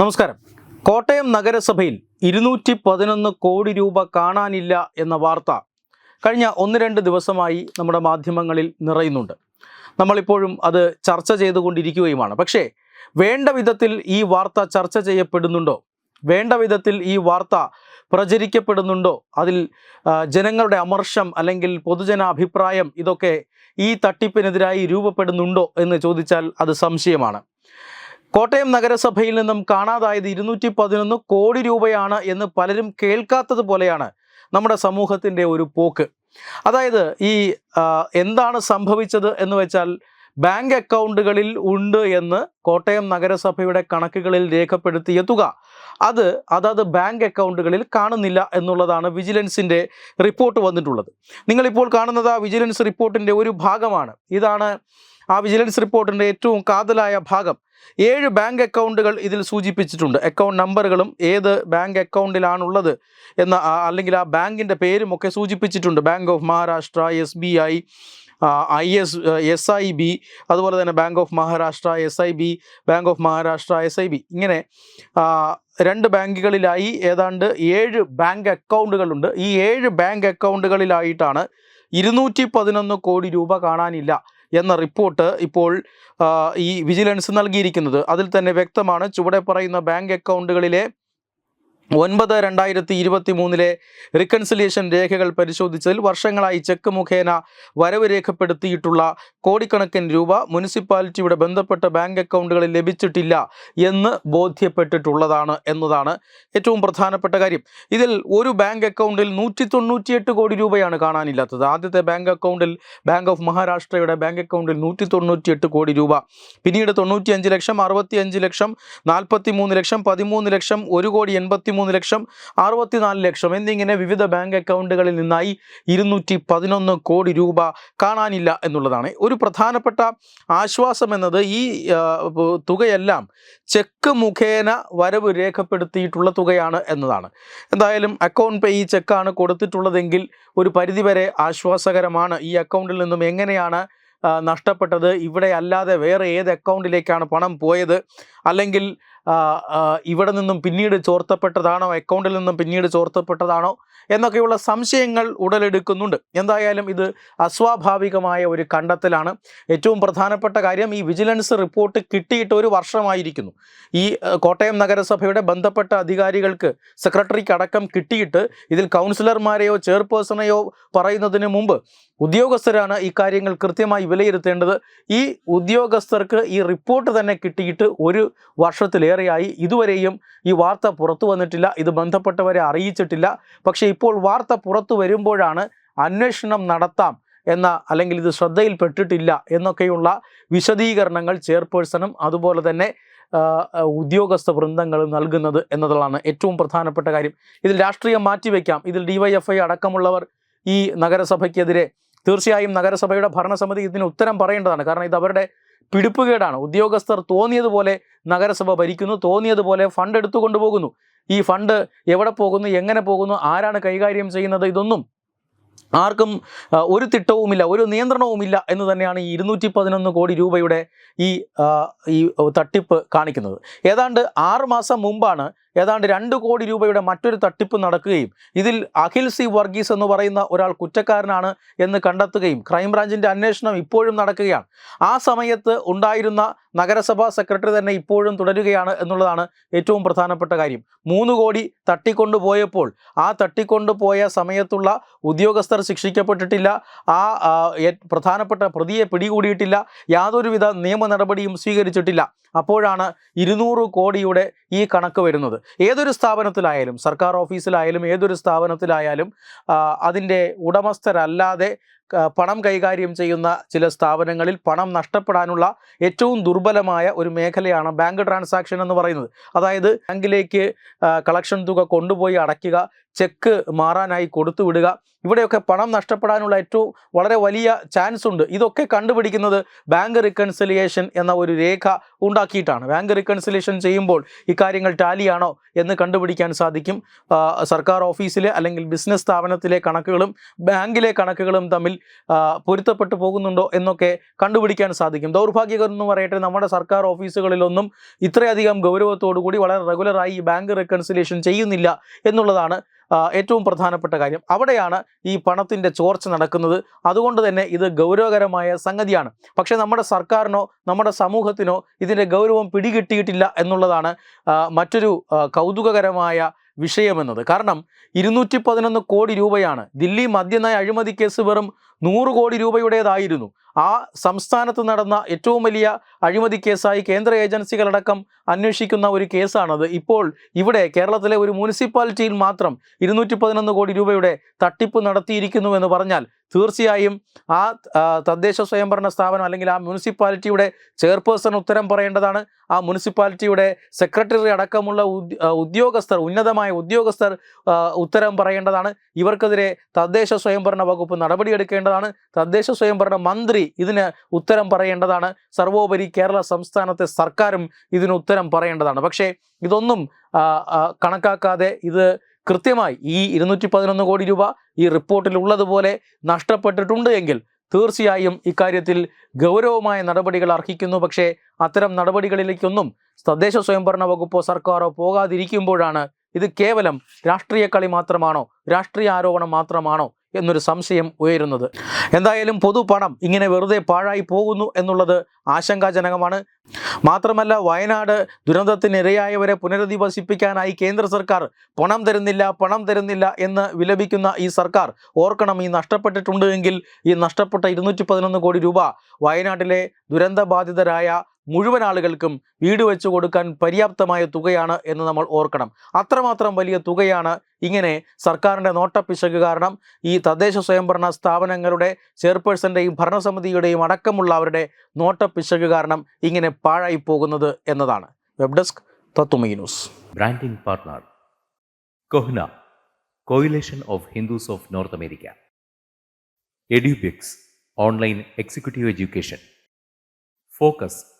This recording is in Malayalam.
നമസ്കാരം. കോട്ടയം നഗരസഭയിൽ ഇരുന്നൂറ്റി പതിനൊന്ന് കോടി രൂപ കാണാനില്ല എന്ന വാർത്ത കഴിഞ്ഞ ഒന്ന് രണ്ട് ദിവസമായി നമ്മുടെ മാധ്യമങ്ങളിൽ നിറയുന്നുണ്ട്. നമ്മളിപ്പോഴും അത് ചർച്ച ചെയ്തുകൊണ്ടിരിക്കുകയുമാണ്. പക്ഷേ വേണ്ട വിധത്തിൽ ഈ വാർത്ത ചർച്ച ചെയ്യപ്പെടുന്നുണ്ടോ? വേണ്ട വിധത്തിൽ ഈ വാർത്ത പ്രചരിക്കപ്പെടുന്നുണ്ടോ? അതിൽ ജനങ്ങളുടെ അമർഷം അല്ലെങ്കിൽ പൊതുജന അഭിപ്രായം ഇതൊക്കെ ഈ തട്ടിപ്പിനെതിരായി രൂപപ്പെടുന്നുണ്ടോ എന്ന് ചോദിച്ചാൽ അത് സംശയമാണ്. കോട്ടയം നഗരസഭയിൽ നിന്നും കാണാതായത് ഇരുന്നൂറ്റി പതിനൊന്ന് കോടി രൂപയാണ് എന്ന് പലരും കേൾക്കാത്തത് പോലെയാണ് നമ്മുടെ സമൂഹത്തിന്റെ ഒരു പോക്ക്. അതായത് ഈ എന്താണ് സംഭവിച്ചത് എന്ന് വെച്ചാൽ ബാങ്ക് അക്കൗണ്ടുകളിൽ ഉണ്ട് എന്ന് കോട്ടയം നഗരസഭയുടെ കണക്കുകളിൽ രേഖപ്പെടുത്തിയ തുക. അത് അതത് ബാങ്ക് അക്കൗണ്ടുകളിൽ കാണുന്നില്ല എന്നുള്ളതാണ് വിജിലൻസിന്റെ റിപ്പോർട്ട് വന്നിട്ടുള്ളത്. നിങ്ങളിപ്പോൾ കാണുന്നത് ആ വിജിലൻസ് റിപ്പോർട്ടിന്റെ ഒരു ഭാഗമാണ്. ഇതാണ് ആ വിജിലൻസ് റിപ്പോർട്ടിന്റെ ഏറ്റവും കാതലായ ഭാഗം. ഏഴ് ബാങ്ക് അക്കൗണ്ടുകൾ ഇതിൽ സൂചിപ്പിച്ചിട്ടുണ്ട്. അക്കൗണ്ട് നമ്പറുകളും ഏത് ബാങ്ക് അക്കൗണ്ടിലാണുള്ളത് എന്ന അല്ലെങ്കിൽ ആ ബാങ്കിന്റെ പേരും ഒക്കെ സൂചിപ്പിച്ചിട്ടുണ്ട്. Bank of Maharashtra S B I I S S I B അതുപോലെ തന്നെ bank of Maharashtra S I B bank of Maharashtra S I B ഇങ്ങനെ രണ്ട് ബാങ്കുകളിലായി ഏതാണ്ട് ഏഴ് ബാങ്ക് അക്കൗണ്ടുകളുണ്ട്. ഈ ഏഴ് ബാങ്ക് അക്കൗണ്ടുകളിലായിട്ടാണ് ഇരുന്നൂറ്റി പതിനൊന്ന് കോടി രൂപ കാണാനില്ല. എന്ന റിപ്പോർട്ട് ഇപ്പോൾ ഈ വിജിലൻസ് നൽകിയിരിക്കുന്നത്. അതിൽ തന്നെ വ്യക്തമാണ് ചുവടെ പറയുന്ന ബാങ്ക് അക്കൗണ്ടുകളിലെ ഒൻപത് രണ്ടായിരത്തി ഇരുപത്തി മൂന്നിലെ റിക്കൺസിലിയേഷൻ രേഖകൾ പരിശോധിച്ചതിൽ വർഷങ്ങളായി ചെക്ക് മുഖേന വരവ് രേഖപ്പെടുത്തിയിട്ടുള്ള കോടിക്കണക്കിന് രൂപ മുനിസിപ്പാലിറ്റിയുടെ ബന്ധപ്പെട്ട ബാങ്ക് അക്കൗണ്ടുകളിൽ ലഭിച്ചിട്ടില്ല എന്ന് ബോധ്യപ്പെട്ടിട്ടുള്ളതാണ് എന്നതാണ് ഏറ്റവും പ്രധാനപ്പെട്ട കാര്യം. ഇതിൽ ഒരു ബാങ്ക് അക്കൗണ്ടിൽ നൂറ്റി തൊണ്ണൂറ്റിയെട്ട് കോടി രൂപയാണ് കാണാനില്ലാത്തത്. ആദ്യത്തെ ബാങ്ക് അക്കൗണ്ടിൽ ബാങ്ക് ഓഫ് മഹാരാഷ്ട്രയുടെ ബാങ്ക് അക്കൗണ്ടിൽ നൂറ്റി തൊണ്ണൂറ്റിയെട്ട് കോടി രൂപ പിന്നീട് തൊണ്ണൂറ്റിയഞ്ച് ലക്ഷം അറുപത്തിയഞ്ച് ലക്ഷം നാൽപ്പത്തി മൂന്ന് ലക്ഷം പതിമൂന്ന് ലക്ഷം ഒരു കോടി എൺപത്തി മൂന്ന് ലക്ഷം അറുപത്തിനാല് ലക്ഷം എന്നിങ്ങനെ വിവിധ ബാങ്ക് അക്കൗണ്ടുകളിൽ നിന്നായി ഇരുന്നൂറ്റി പതിനൊന്ന് കോടി രൂപ കാണാനില്ല എന്നുള്ളതാണ്. ഒരു പ്രധാനപ്പെട്ട ആശ്വാസം എന്നത് ഈ തുകയെല്ലാം ചെക്ക് മുഖേന വരവ് രേഖപ്പെടുത്തിയിട്ടുള്ള തുകയാണ് എന്നതാണ്. എന്തായാലും അക്കൗണ്ട് പേ ഈ ചെക്കാണ് കൊടുത്തിട്ടുള്ളതെങ്കിൽ ഒരു പരിധിവരെ ആശ്വാസകരമാണ്. ഈ അക്കൗണ്ടിൽ നിന്നും എങ്ങനെയാണ് നഷ്ടപ്പെട്ടത്? ഇവിടെ അല്ലാതെ വേറെ ഏത് അക്കൗണ്ടിലേക്കാണ് പണം പോയത്? അല്ലെങ്കിൽ ഇവിടെ നിന്നും പിന്നീട് ചോർത്തപ്പെട്ടതാണോ അക്കൗണ്ടിൽ നിന്നും പിന്നീട് ചോർത്തപ്പെട്ടതാണോ എന്നൊക്കെയുള്ള സംശയങ്ങൾ ഉടലെടുക്കുന്നുണ്ട്. എന്തായാലും ഇത് അസ്വാഭാവികമായ ഒരു കണ്ടെത്തലാണ്. ഏറ്റവും പ്രധാനപ്പെട്ട കാര്യം ഈ വിജിലൻസ് റിപ്പോർട്ട് കിട്ടിയിട്ട് ഒരു വർഷമായിരിക്കുന്നു. ഈ കോട്ടയം നഗരസഭയുടെ ബന്ധപ്പെട്ട അധികാരികൾക്ക് സെക്രട്ടറിക്ക് അടക്കം കിട്ടിയിട്ട് ഇതിൽ കൗൺസിലർമാരെയോ ചെയർപേഴ്സണെയോ പറയുന്നതിന് മുമ്പ് ഉദ്യോഗസ്ഥരാണ് ഈ കാര്യങ്ങൾ കൃത്യമായി വിലയിരുത്തേണ്ടത്. ഈ ഉദ്യോഗസ്ഥർക്ക് ഈ റിപ്പോർട്ട് തന്നെ കിട്ടിയിട്ട് ഒരു വർഷത്തിലേറെയായി ഇതുവരെയും ഈ വാർത്ത പുറത്തു വന്നിട്ടില്ല. ഇത് ബന്ധപ്പെട്ടവരെ അറിയിച്ചിട്ടില്ല. പക്ഷേ ഇപ്പോൾ വാർത്ത പുറത്തു വരുമ്പോഴാണ് അന്വേഷണം നടത്താം എന്ന അല്ലെങ്കിൽ ഇത് ശ്രദ്ധയിൽപ്പെട്ടിട്ടില്ല എന്നൊക്കെയുള്ള വിശദീകരണങ്ങൾ ചെയർപേഴ്സണും അതുപോലെ തന്നെ ഉദ്യോഗസ്ഥ വൃന്ദങ്ങളും നൽകുന്നത് എന്നതാണ് ഏറ്റവും പ്രധാനപ്പെട്ട കാര്യം. ഇതിൽ രാഷ്ട്രീയം മാറ്റിവെക്കാം. ഇതിൽ ഡിവൈഎഫ്ഐ അടക്കമുള്ളവർ ഈ നഗരസഭയ്ക്കെതിരെ തീർച്ചയായും നഗരസഭയുടെ ഭരണസമിതി ഇതിന് ഉത്തരം പറയേണ്ടതാണ്. കാരണം ഇത് അവരുടെ പിടിപ്പുകേടാണ്. ഉദ്യോഗസ്ഥർ തോന്നിയതുപോലെ നഗരസഭ ഭരിക്കുന്നു തോന്നിയതുപോലെ ഫണ്ട് എടുത്തു കൊണ്ടുപോകുന്നു. ഈ ഫണ്ട് എവിടെ പോകുന്നു എങ്ങനെ പോകുന്നു ആരാണ് കൈകാര്യം ചെയ്യുന്നത് ഇതൊന്നും ആർക്കും ഒരു തിട്ടവുമില്ല ഒരു നിയന്ത്രണവുമില്ല എന്ന് തന്നെയാണ് ഈ ഇരുന്നൂറ്റി പതിനൊന്ന് കോടി രൂപയുടെ ഈ ഈ തട്ടിപ്പ് കാണിക്കുന്നത്. ഏതാണ്ട് ആറ് മാസം മുമ്പാണ് ഏതാണ്ട് രണ്ട് കോടി രൂപയുടെ മറ്റൊരു തട്ടിപ്പ് നടക്കുകയും ഇതിൽ അഖിൽ സി വർഗീസ് എന്ന് പറയുന്ന ഒരാൾ കുറ്റക്കാരനാണ് എന്ന് കണ്ടെത്തുകയും ക്രൈംബ്രാഞ്ചിന്റെ അന്വേഷണം ഇപ്പോഴും നടക്കുകയാണ്. ആ സമയത്ത് ഉണ്ടായിരുന്ന നഗരസഭാ സെക്രട്ടറി തന്നെ ഇപ്പോഴും തുടരുകയാണ് എന്നുള്ളതാണ് ഏറ്റവും പ്രധാനപ്പെട്ട കാര്യം. മൂന്ന് കോടി തട്ടിക്കൊണ്ടുപോയപ്പോൾ ആ തട്ടിക്കൊണ്ടുപോയ സമയത്തുള്ള ഉദ്യോഗസ്ഥർ ശിക്ഷിക്കപ്പെട്ടിട്ടില്ല ആ പ്രധാനപ്പെട്ട പ്രതിയെ പിടികൂടിയിട്ടില്ല യാതൊരുവിധ നിയമ നടപടിയും സ്വീകരിച്ചിട്ടില്ല. അപ്പോഴാണ് ഇരുന്നൂറ് കോടിയുടെ ഈ കണക്ക് വരുന്നത്. ഏതൊരു സ്ഥാപനത്തിലായാലും സർക്കാർ ഓഫീസിലായാലും ഏതൊരു സ്ഥാപനത്തിലായാലും അതിന്റെ ഉടമസ്ഥരല്ലാതെ പണം കൈകാര്യം ചെയ്യുന്ന ചില സ്ഥാപനങ്ങളിൽ പണം നഷ്ടപ്പെടാനുള്ള ഏറ്റവും ദുർബലമായ ഒരു മേഖലയാണ് ബാങ്ക് ട്രാൻസാക്ഷൻ എന്ന് പറയുന്നത്. അതായത് ബാങ്കിലേക്ക് കളക്ഷൻ തുക കൊണ്ടുപോയി അടയ്ക്കുക ചെക്ക് മാറാനായി കൊടുത്തു വിടുക. ഇവിടെയൊക്കെ പണം നഷ്ടപ്പെടാനുള്ള ഏറ്റവും വളരെ വലിയ ചാൻസ് ഉണ്ട്. ഇതൊക്കെ കണ്ടുപിടിക്കുന്നത് ബാങ്ക് റിക്കൺസിലിയേഷൻ എന്ന ഒരു രേഖ ഉണ്ടാക്കിയിട്ടാണ്. ബാങ്ക് റിക്കൺസിലിയേഷൻ ചെയ്യുമ്പോൾ ഇക്കാര്യങ്ങൾ ടാലിയാണോ എന്ന് കണ്ടുപിടിക്കാൻ സാധിക്കും. സർക്കാർ ഓഫീസിലെ അല്ലെങ്കിൽ ബിസിനസ് സ്ഥാപനത്തിലെ കണക്കുകളും ബാങ്കിലെ കണക്കുകളും തമ്മിൽ പൊരുത്തപ്പെട്ടു പോകുന്നുണ്ടോ എന്നൊക്കെ കണ്ടുപിടിക്കാൻ സാധിക്കും. ദൗർഭാഗ്യകരം എന്ന് പറയട്ടെ നമ്മുടെ സർക്കാർ ഓഫീസുകളിലൊന്നും ഇത്രയധികം ഗൗരവത്തോടു കൂടി വളരെ റെഗുലറായി ഈ ബാങ്ക് റെക്കൺസിലേഷൻ ചെയ്യുന്നില്ല എന്നുള്ളതാണ് ഏറ്റവും പ്രധാനപ്പെട്ട കാര്യം. അവിടെയാണ് ഈ പണത്തിന്റെ ചോർച്ച നടക്കുന്നത്. അതുകൊണ്ട് തന്നെ ഇത് ഗൗരവകരമായ സംഗതിയാണ്. പക്ഷേ നമ്മുടെ സർക്കാരിനോ നമ്മുടെ സമൂഹത്തിനോ ഇതിന്റെ ഗൗരവം പിടികിട്ടിയിട്ടില്ല എന്നുള്ളതാണ് മറ്റൊരു കൗതുകകരമായ വിഷയമെന്നത്. കാരണം ഇരുന്നൂറ്റി പതിനൊന്ന് കോടി രൂപയാണ് ദില്ലി മദ്യനയ അഴിമതി കേസ് വെറും നൂറ് കോടി രൂപയുടേതായിരുന്നു. ആ സംസ്ഥാനത്ത് നടന്ന ഏറ്റവും വലിയ അഴിമതി കേസായി കേന്ദ്ര ഏജൻസികളടക്കം അന്വേഷിക്കുന്ന ഒരു കേസാണത്. ഇപ്പോൾ ഇവിടെ കേരളത്തിലെ ഒരു മുനിസിപ്പാലിറ്റിയിൽ മാത്രം ഇരുന്നൂറ്റി പതിനൊന്ന് കോടി രൂപയുടെ തട്ടിപ്പ് നടത്തിയിരിക്കുന്നു എന്ന് പറഞ്ഞാൽ തീർച്ചയായും ആ തദ്ദേശ സ്വയംഭരണ സ്ഥാപനം അല്ലെങ്കിൽ ആ മുനിസിപ്പാലിറ്റിയുടെ ചെയർപേഴ്സൺ ഉത്തരം പറയേണ്ടതാണ്. ആ മുനിസിപ്പാലിറ്റിയുടെ സെക്രട്ടറി അടക്കമുള്ള ഉദ്യോഗസ്ഥർ ഉന്നതമായ ഉദ്യോഗസ്ഥർ ഉത്തരം പറയേണ്ടതാണ്. ഇവർക്കെതിരെ തദ്ദേശ സ്വയംഭരണ വകുപ്പ് നടപടിയെടുക്കേണ്ടതാണ് തദ്ദേശ സ്വയംഭരണ മന്ത്രി ഇതിന് ഉത്തരം പറയേണ്ടതാണ്. സർവോപരി കേരള സംസ്ഥാനത്തെ സർക്കാരും ഇതിന് ഉത്തരം പറയേണ്ടതാണ്. പക്ഷേ ഇതൊന്നും കണക്കാക്കാതെ ഇത് കൃത്യമായി ഈ ഇരുന്നൂറ്റി പതിനൊന്ന് കോടി രൂപ ഈ റിപ്പോർട്ടിൽ ഉള്ളതുപോലെ നഷ്ടപ്പെട്ടിട്ടുണ്ട് എങ്കിൽ തീർച്ചയായും ഇക്കാര്യത്തിൽ ഗൗരവമായ നടപടികൾ അർഹിക്കുന്നു. പക്ഷേ അത്തരം നടപടികളിലേക്കൊന്നും തദ്ദേശ സ്വയംഭരണ വകുപ്പോ സർക്കാരോ പോകാതിരിക്കുമ്പോഴാണ് ഇത് കേവലം രാഷ്ട്രീയ കളി മാത്രമാണോ രാഷ്ട്രീയ ആരോപണം മാത്രമാണോ എന്നൊരു സംശയം ഉയരുന്നത്. എന്തായാലും പൊതുപണം ഇങ്ങനെ വെറുതെ പാഴായി പോകുന്നു എന്നുള്ളത് ആശങ്കാജനകമാണ്. മാത്രമല്ല വയനാട് ദുരന്തത്തിനിരയായവരെ പുനരധിവസിപ്പിക്കാനായി കേന്ദ്ര സർക്കാർ പണം തരുന്നില്ല പണം തരുന്നില്ല എന്ന് വിലപിക്കുന്ന ഈ സർക്കാർ ഓർക്കണം ഈ നഷ്ടപ്പെട്ടിട്ടുണ്ട് ഈ നഷ്ടപ്പെട്ട ഇരുന്നൂറ്റി കോടി രൂപ വയനാട്ടിലെ ദുരന്തബാധിതരായ മുഴുവൻ ആളുകൾക്കും വീട് വെച്ചു കൊടുക്കാൻ പര്യാപ്തമായ തുകയാണ് എന്ന് നമ്മൾ ഓർക്കണം. അത്രമാത്രം വലിയ തുകയാണ് ഇങ്ങനെ സർക്കാരിന്റെ നോട്ടപ്പിശക് കാരണം ഈ തദ്ദേശ സ്വയംഭരണ സ്ഥാപനങ്ങളുടെ ചെയർപേഴ്സന്റെയും ഭരണസമിതിയുടെയും അടക്കമുള്ള അവരുടെ നോട്ടപ്പിശക് കാരണം ഇങ്ങനെ പാഴായി പോകുന്നത് എന്നതാണ്. വെബ് ഡെസ്ക് തത്തുമൈ news. Executive education. Kohna,